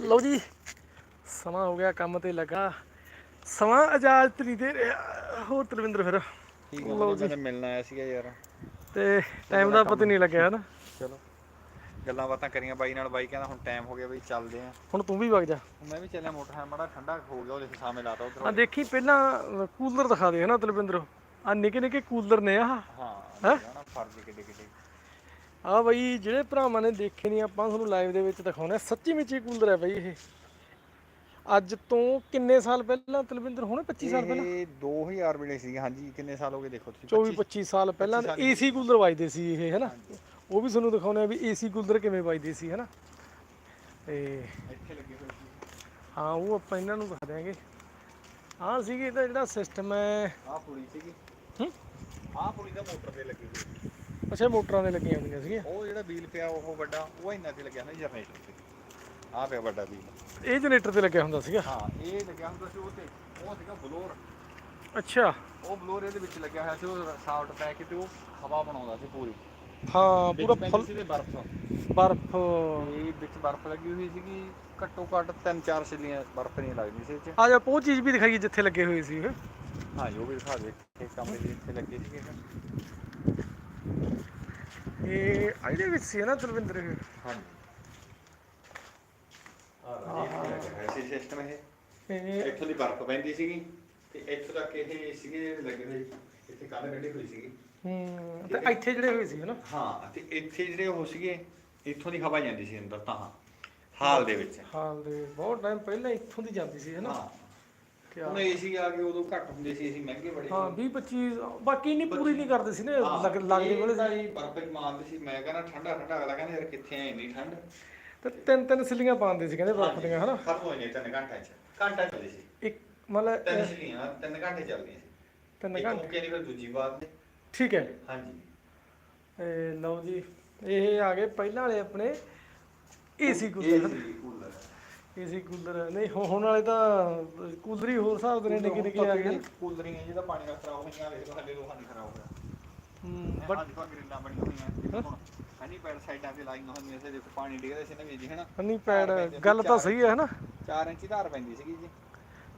ਲਓ ਜੀ ਸਮਾਂ ਹੋ ਗਿਆ ਕੰਮ ਤੇ ਲੱਗਾ। ਸਮਾਂ ਇਜਾਜ਼ਤ ਨਹੀਂ ਦੇ ਰਿਹਾ। ਹੋਰ ਤਰਵਿੰਦਰ ਫਿਰ। ਠੀਕ ਲਓ ਆ ਜੀ। ਮੈਂ ਮਿਲਣ ਆਇਆ ਸੀਗਾ ਯਾਰ। ਤੇ ਟਾਈਮ ਦਾ ਪਤਾ ਨਹੀਂ ਲੱਗਿਆ ਹਨਾ ਚਲੋ। ਗੱਲਾਂ ਬਾਤਾਂ ਕਰੀਆਂ ਬਾਈ ਨਾਲ। ਬਾਈ ਕਹਿੰਦਾ ਹੁਣ ਟਾਈਮ ਹੋ ਗਿਆ ਬਈ ਚੱਲਦੇ ਆ ਹੁਣ ਤੂੰ ਵੀ ਵਗ ਜਾ। ਮੈਂ ਵੀ ਚੱਲਿਆ ਮੋਟਰ ਮਾੜਾ ਠੰਡਾ ਹੋ ਗਿਆ ਉਹਦੇ ਸਾਹਮਣੇ ਲਾਤਾ ਆ ਉਧਰ ਦੇਖੀ ਪਹਿਲਾਂ ਕੂਲਰ ਦਿਖਾ ਦੇ ਹਨਾ ਤਰਵਿੰਦਰ ਆ ਨਿੱਕੇ ਨਿੱਕੇ ਕੂਲਰ ਨੇ ਆ ਹਾਂ ਹੈਂ? ਨਾ ਫਰਜ਼ ਆ ਬਈ ਜਿਹੜੇ ਭਰਾਵਾਂ ਨੇ ਦੇਖੇ ਨਹੀਂ ਆਪਾਂ ਤੁਹਾਨੂੰ ਲਾਈਵ ਦੇ ਵਿੱਚ ਦਿਖਾਉਣੇ। ਸੱਚੀ ਵਿੱਚ ਕੂਲਰ ਹੈ ਬਈ ਇਹ। ਅੱਜ ਤੋਂ ਕਿੰਨੇ ਸਾਲ ਪਹਿਲਾਂ ਤਲਵਿੰਦਰ? ਹੋਣੇ 25 ਸਾਲ ਪਹਿਲਾਂ? ਇਹ 2000 ਵੇਲੇ ਸੀਗੇ ਹਾਂਜੀ ਕਿੰਨੇ ਸਾਲ ਹੋ ਗਏ ਦੇਖੋ ਤੁਸੀਂ? 24 25 ਸਾਲ ਪਹਿਲਾਂ 25 ਸਾਲ ਏਸੀ ਕੂਲਰ ਵੱਜਦੇ ਸੀ ਇਹ ਹੈਨਾ ਉਹ ਵੀ ਤੁਹਾਨੂੰ ਦਿਖਾਉਣੇ ਆ ਵੀ ਏਸੀ ਕੂਲਰ ਕਿਵੇਂ ਵੱਜਦੇ ਸੀ ਹੈਨਾ ਤੇ ਇੱਥੇ ਲੱਗੇ ਹੋਏ ਸੀ। ਹਾਂ ਉਹ ਆਪਾਂ ਇਹਨਾਂ ਨੂੰ ਦਿਖਾ ਦਿਆਂਗੇ। ਆਹ ਸੀਗੀ ਇਹਦਾ ਜਿਹੜਾ ਸਿਸਟਮ ਹੈ। ਆਹ ਪੁਲੀ ਸੀਗੀ। ਹੂੰ? ਆਹ ਪੁਲੀ ਦਾ ਮੋਟਰ ਤੇ ਲੱਗੀ ਹੋਈ ਸੀ। ਅੱਛਾ ਮੋਟਰਾਂ ਦੇ ਲੱਗੀਆਂ ਹੁੰਦੀਆਂ ਸੀਗੀਆਂ। ਉਹ ਜਿਹੜਾ ਵੀਲ ਪਿਆ ਉਹ ਵੱਡਾ ਉਹ ਇੰਨਾ ਤੇ ਲੱਗਿਆ ਨਾ ਜਨਰੇਟਰ ਤੇ। ਆਹ ਪਿਆ ਵੱਡਾ ਵੀਲ। ਇਹ ਜਨਰੇਟਰ ਤੇ ਲੱਗਿਆ ਹੁੰਦਾ ਸੀਗਾ? ਹਾਂ ਇਹ ਲੱਗਿਆ ਹੁੰਦਾ ਸੀ ਉਹ ਤੇ ਉਹ ਸੀਗਾ ਬਲੋਰ। ਅੱਛਾ। ਉਹ ਬਲੋਰ ਇਹਦੇ ਵਿੱਚ ਲੱਗਿਆ ਹੋਇਆ ਸੀ ਉਹ ਸਾਫਟ ਪੈ ਕੇ ਤੇ ਉਹ ਹਵਾ ਬਣਾਉਂਦਾ ਸੀ ਪੂਰੀ। ਹਾਂ ਪੂਰਾ ਫੁੱਲ ਸੀ ਤੇ ਬਰਫ਼। ਬਰਫ। ਇਹ ਵਿੱਚ ਬਰਫ਼ ਲੱਗੀ ਹੋਈ ਸੀਗੀ ਘੱਟੋ ਘੱਟ 3-4 ਛਿੱਲੀਆਂ ਬਰਫ਼ ਨਹੀਂ ਲੱਗਦੀ ਸੀ ਇਹ ਚ। ਆ ਜਾ ਉਹ ਚੀਜ਼ ਵੀ ਦਿਖਾਈਏ ਜਿੱਥੇ ਲੱਗੇ ਹੋਏ ਸੀ ਹਾਂ ਜੋ ਵੀ ਦਿਖਾ ਦੇ ਇਹ ਕਮਰੇ ਦੇ ਇੱਥੇ ਲੱਗੇ ਸੀਗੇ। ਇਹ। ਇਹਦੇ ਵਿੱਚ ਸੀ ਨਾ ਤਲਵਿੰਦਰ ਇਹ? ਸਿਸਟਮ ਇੱਥੋਂ ਦੀ ਬਰਫ਼ ਪੈਂਦੀ ਸੀਗੀ ਤੇ ਇੱਥੋਂ ਤੱਕ ਇਹ ਸੀਗੇ ਲੱਗੇ ਹੋਏ ਇੱਥੇ ਕੰਧ ਕੱਢੀ ਹੋਈ ਸੀਗੀ। ਹੂੰ ਤੇ ਇੱਥੇ ਜਿਹੜੇ ਹੋਏ ਸੀ ਹਨਾ ਹਾਂ ਤੇ ਇੱਥੇ ਜਿਹੜੇ ਉਹ ਸੀਗੇ ਇੱਥੋਂ ਦੀ ਹਵਾ ਜਾਂਦੀ ਸੀ ਅੰਦਰ ਤਾਂ ਹਾਲ ਦੇ ਵਿੱਚ। ਹਾਲ ਦੇ ਬਹੁਤ ਟਾਈਮ ਪਹਿਲਾਂ ਇੱਥੋਂ ਦੀ ਜਾਂਦੀ ਸੀ ਹਨਾ ਹਾਂ। ਹੁਣ ਏਸੀ ਆ ਕੇ ਉਦੋਂ ਘੱਟ ਹੁੰਦੇ ਸੀ ਏਸੀ ਮਹਿੰਗੇ ਬੜੇ ਹਾਂ 20 25 ਬਾਕੀ ਨਹੀਂ ਪੂਰੀ ਨਹੀਂ ਕਰਦੇ ਸੀ ਨੇ ਲੱਗ ਲੱਗਦੇ ਵੇਲੇ ਤਾਂ ਬਰਫ਼ ਚ ਮਾਰਦੇ ਸੀ ਮੈਂ ਕਹਿੰਦਾ ਠੰਡਾ ਠੰਡਾ ਅਗਲਾ ਕਹਿੰਦਾ ਯਾਰ ਕਿੱਥੇ ਆ ਇੰਨੀ ਠੰਡ। ਤੇ ਤਿੰਨ ਤਿੰਨ ਸਿੱਲੀਆਂ ਪਾਉਂਦੇ ਸੀ ਕਹਿੰਦੇ ਬਰਫ਼ ਦੀਆਂ ਹਨਾ? ਖਤਮ ਹੋ ਜਾਂਦੇ ਤਿੰਨ ਘੰਟੇ ਚ ਘੰਟਾ ਚੱਲਦੀ ਸੀ। ਇੱਕ ਮਤਲਬ ਤਿੰਨ ਛਲੀਆਂ ਤਿੰਨ ਘੰਟੇ ਚੱਲਦੀਆਂ ਸੀ। ਤਿੰਨ ਇੱਕ ਘੰਟੇ। ਮੁੱਕੇ ਦੀ ਫਿਰ ਦੂਜੀ ਬਾਤ ਠੀਕ ਹੈ। ਹਾਂਜੀ। ਇਹ ਲਓ ਜੀ ਇਹ ਆ ਗਏ ਪਹਿਲਾਂ ਵਾਲੇ ਆਪਣੇ AC cooler. AC cooler. AC cooler ਨਹੀਂ ਹੁਣ ਹੁਣ ਵਾਲੇ ਤਾਂ ਕੂਲਰ ਹੀ ਹੋਰ ਹਿਸਾਬ ਦੇ ਨੇ ਨਿੱਕੇ ਨਿੱਕੇ ਆ ਗਏ ਕੂਲਰੀਆਂ ਜਿਹਦਾ ਪਾਣੀ ਨਾਲ ਖਰਾਬ ਹੋਈਆਂ ਵੇਖ ਲਓ ਸਾਡੇ ਲੋਹਾਂ ਦੀ ਖਰਾਬ ਹੋਇਆ। ਹੂੰ ਬਟ ਬਟ ਅੱਜ ਕੱਲ੍ਹ ਗ੍ਰਿਲਾਂ ਬਣੀਆਂ ਹੋਈਆਂ। ਹੁਣ ਹਨੀ ਪੈਡ ਸਾਈਡਾਂ ਤੇ ਲਾਈਆਂ ਹੋਈਆਂ ਸੀ ਦੇਖੋ ਪਾਣੀ ਡਿੱਗਦਾ ਸੀ ਨਾ ਵੀ ਜੀ ਹਨਾ ਹਨੀ ਪੈਡ ਗੱਲ ਤਾਂ ਸਹੀ ਹੈ ਹਨਾ 4 ਇੰਚੀ ਧਾਰ ਪੈਂਦੀ ਸੀਗੀ ਜੀ।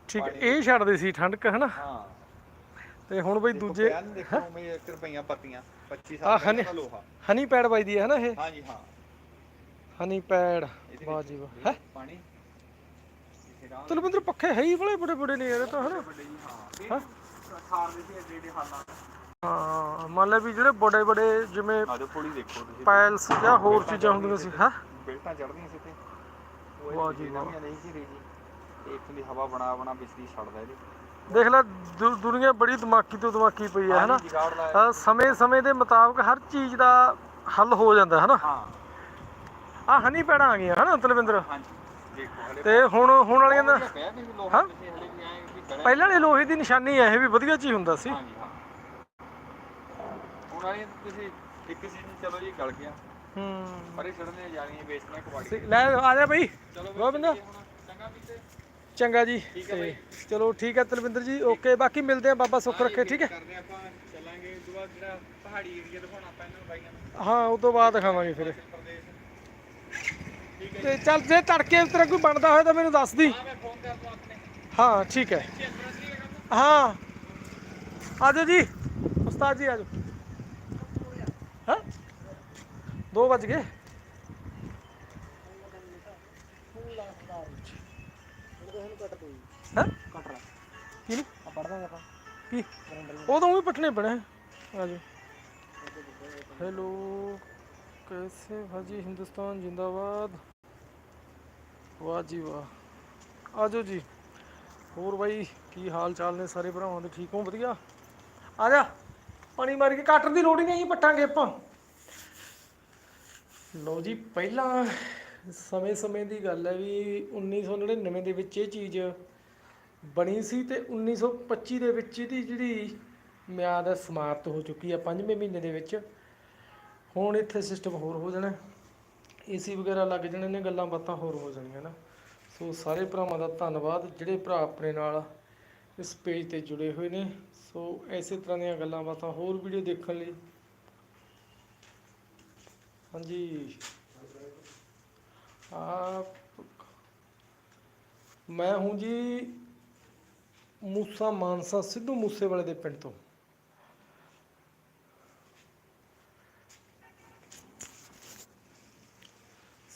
ਠੀਕ ਹੈ, ਇਹ ਛੱਡਦੇ ਸੀ ਠੰਡਕ ਹਨਾ ਹਾਂ। ਤੇ ਹੁਣ ਬਈ ਦੂਜੇ ਨੀ ਦੇਖੋ ਮੈਂ 1 ਰੁਪਈਆ ਪੱਤੀਆਂ 25 ਆਹ ਸਾਲ ਹਨੀ- ਦਾ ਲੋਹਾ। ਹਨੀ ਪੈਡ ਵੱਜਦੀ ਹੈ ਹਨਾ ਇਹ? ਹਾਂਜੀ ਹਾਂ। ਹਨੀ ਪੈਡ ਇਹਦੇ ਵਾਹ ਵਿੱਚ ਜੀ ਵਾਹ ਹੈ? ਪਾਣੀ। ਤਲਵਿੰਦਰ ਪੱਖੇ ਹੈ ਹੀ ਬੜੇ ਬੜੇ ਬੜੇ ਨੇ ਯਾਰ ਇਹ ਤਾਂ ਹਨਾ? ਹਾਂ ਖਾਰ ਦੇ ਸੀ ਏਡੇ ਏਡੇ ਹਾਲਾਂ ਹਾਂ ਮੰਨ ਲੈ ਵੀ ਜਿਹੜੇ ਬੜੇ ਬੜੇ ਜਿਵੇਂ ਆਜੋ ਪੁਲੀ ਦੇਖੋ ਤੁਸੀਂ ਪੈਲਸ ਜਾਂ ਹੋਰ ਚੀਜ਼ਾਂ ਹੁੰਦੀਆਂ ਸੀ ਹਾਂ? ਬਿਲਟਾਂ ਚੜਦੀਆਂ ਸੀ ਤੇ ਉਹ ਵਾਹ ਜੀ ਵਾਹ। ਨਹੀਂ ਸੀ ਰਹੀ ਜੀ ਇੱਥੋਂ ਦੀ ਹਵਾ ਬਣਾ ਬਣਾ ਬਿਜਲੀ ਛੱਡਦਾ ਇਹਦੇ। ਦੇਖ ਲੈ ਦੁਨੀਆ ਬੜੀ ਦਿਮਾਗੀ ਤੋਂ ਦਿਮਾਗੀ ਪਈ ਹੈ ਹਨਾ? ਪਾਣੀ ਜੁਗਾੜ ਲਾਇਆ। ਅਹ ਸਮੇਂ ਸਮੇਂ ਦੇ ਮੁਤਾਬਕ ਹਰ ਚੀਜ਼ ਦਾ ਹੱਲ ਹੋ ਜਾਂਦਾ ਹੈ ਹਨਾ? ਹਾਂ। ਆ ਹਨੀ ਪੈੜਾਂ ਆ ਗਈਆਂ ਹਨਾ ਤਲਵਿੰਦਰ? ਹਾਂਜੀ। ਤੇ ਹੁਣ ਹੁਣ ਵਾਲੀਆਂ ਦਾ ਗੜਿਆ ਪਹਿਲਾਂ ਵਾਲੇ ਲੋਹੇ ਦੀ ਨਿਸ਼ਾਨੀ ਹੈ ਇਹ ਵੀ ਵਧੀਆ ਚੀਜ਼ ਹੁੰਦਾ ਸੀ। ਹਾਂ। ਹੁਣ ਵਾਲੀ ਤੁਸੀਂ ਇੱਕ ਸੀ ਚਲੋ ਜੀ ਗਲ ਗਿਆ। ਹੂੰ। ਪਰ ਇਹ ਛੜਨੇ ਜਾਣੀਆਂ ਵੇਚਣਾ ਕਬਾੜੀ ਤੇ ਲੈ ਆ ਜਾ ਬਈ। ਗੋਬਿੰਦ। ਚੰਗਾ ਜੀ। ਹੈ ਚਲੋ ਠੀਕ ਹੈ ਤਲਵਿੰਦਰ ਜੀ ਓਕੇ ਬਾਕੀ ਮਿਲਦੇ ਆ ਬਾਬਾ ਸੁੱਖ ਰੱਖੇ ਠੀਕ ਹੈ? ਹਾਂ ਉਸ ਤੋਂ ਬਾਅਦ ਦਿਖਾਵਾਂਗੇ ਫਿਰ। ਹੈ ਤੇ ਚੱਲ ਜੇ ਤੜਕੇ ਇਸ ਤਰ੍ਹਾਂ ਕੋਈ ਬਣਦਾ ਹੋਇਆ ਤਾਂ ਮੈਨੂੰ ਦੱਸ ਦੀ ਹਾਂ ਮੈਂ ਫੋਨ ਕਰ ਦੂੰ ਆਪਣੇ ਹਾਂ ਠੀਕ ਹੈ ਹਾਂ ਆਜੋ ਜੀ ਉਸਤਾਦ ਜੀ ਆਜੋ ਹਾਂ 2 ਵਜ ਗਏ ਹਾਂ ਕੀ ਨੀ? ਕੀ ਉਦੋਂ ਵੀ ਪਟਨੇ ਬਣੇ ਆਜੋ ਹੈਲੋ कैसे भाजी हिंदुस्तान जिंदाबाद ਵਾਹ ਜੀ ਵਾਹ। ਆਜੋ ਜੀ। ਹੋਰ ਬਾਈ, ਕੀ ਹਾਲ ਚਾਲ ਨੇ ਸਾਰੇ ਭਰਾਵਾਂ ਦੇ? ਠੀਕ ਹੋ? ਵਧੀਆ? ਆ ਜਾ। ਪਾਣੀ ਮਾਰ ਕੇ ਕੱਟਣ ਦੀ ਲੋੜ ਹੀ ਨਹੀਂ ਪੱਟਾਂਗੇ ਆਪਾਂ। ਲਓ ਜੀ, ਪਹਿਲਾਂ ਸਮੇਂ ਸਮੇਂ ਦੀ ਗੱਲ ਹੈ ਵੀ 1999 ਦੇ ਵਿੱਚ ਇਹ ਚੀਜ਼ ਬਣੀ ਸੀ ਤੇ 1925 ਦੇ ਵਿੱਚ ਇਹਦੀ ਜਿਹੜੀ ਮਿਆਦ ਹੈ ਸਮਾਪਤ ਹੋ ਚੁੱਕੀ ਹੈ, ਪੰਜਵੇਂ ਮਹੀਨੇ ਦੇ ਵਿੱਚ। ਹੁਣ ਇੱਥੇ ਸਿਸਟਮ ਹੋਰ ਹੋ ਜਾਣਾ। ਏਸੀ ਵਗੈਰਾ ਲੱਗ ਜਾਣੇ ਨੇ, ਗੱਲਾਂ ਬਾਤਾਂ ਹੋਰ ਹੋ ਜਾਣੀਆਂ ਨਾ। ਸੋ ਸਾਰੇ ਭਰਾਵਾਂ ਦਾ ਧੰਨਵਾਦ, ਜਿਹੜੇ ਭਰਾ ਆਪਣੇ ਨਾਲ ਇਸ ਪੇਜ ਤੇ ਜੁੜੇ ਹੋਏ ਨੇ। ਸੋ ਐਸੇ ਤਰ੍ਹਾਂ ਦੀਆਂ ਗੱਲਾਂ ਬਾਤਾਂ ਹੋਰ ਵੀਡੀਓ ਦੇਖਣ ਲਈ। ਹਾਂਜੀ। ਆਪ ਮੈਂ ਹੂੰ ਜੀ ਮੂਸਾ ਮਾਨਸਾ, ਸਿੱਧੂ ਮੂਸੇ ਵਾਲੇ ਦੇ ਪਿੰਡ ਤੋਂ।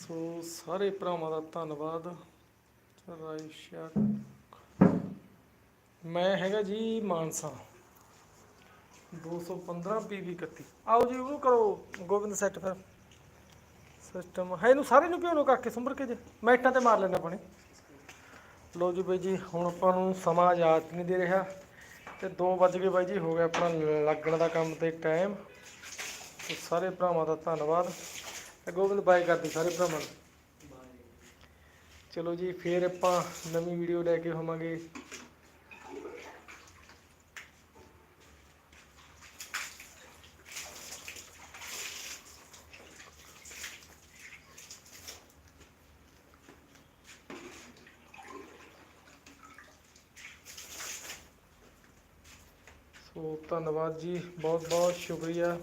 ਸੋ ਸਾਰੇ ਭਰਾਵਾਂ ਦਾ ਧੰਨਵਾਦ। ਰਾਇਸ਼ਾ ਮੈਂ ਹੈਗਾ ਜੀ ਮਾਨਸਾ। 215 ਪੀਵੀ 31 ਆਓ ਜੀ ਉਹਨੂੰ ਕਰੋ ਗੋਬਿੰਦ ਸੈੱਟ ਫਿਰ। ਸਿਸਟਮ ਹੈ ਇਹਨੂੰ ਸਾਰੇ ਨੂੰ ਕਿਉਂ ਕਰਕੇ ਸੁੰਬਰ ਕੇ ਜੇ। ਮੈਂ ਤੇ ਮਾਰ ਲੈਣਾ ਆਪਣੇ। ਲੋ ਜੀ ਬਾਈ ਜੀ, ਹੁਣ ਆਪਾਂ ਨੂੰ ਸਮਾਂ ਆਜ਼ਾਦ ਨਹੀਂ ਦੇ ਰਿਹਾ। ਤੇ 2 ਵੱਜ ਗਏ ਬਾਈ ਜੀ, ਹੋ ਗਿਆ ਆਪਣਾ ਲੱਗਣ ਦਾ ਕੰਮ ਤੇ ਟਾਈਮ ਸਾਰੇ ਭਰਾਵਾਂ ਦਾ ਧੰਨਵਾਦ। ਤੇ ਗੋਬਿੰਦ ਬਾਏ ਕਰਦੇ ਸਾਰੇ ਭਰਾਵਾਂ ਨੂੰ। ਚਲੋ ਜੀ, ਫੇਰ ਆਪਾਂ ਨਵੀਂ ਵੀਡੀਓ ਲੈ ਕੇ ਹੋਵਾਂਗੇ। ਸੋ ਧੰਨਵਾਦ ਜੀ ਬਹੁਤ ਬਹੁਤ ਸ਼ੁਕਰੀਆ।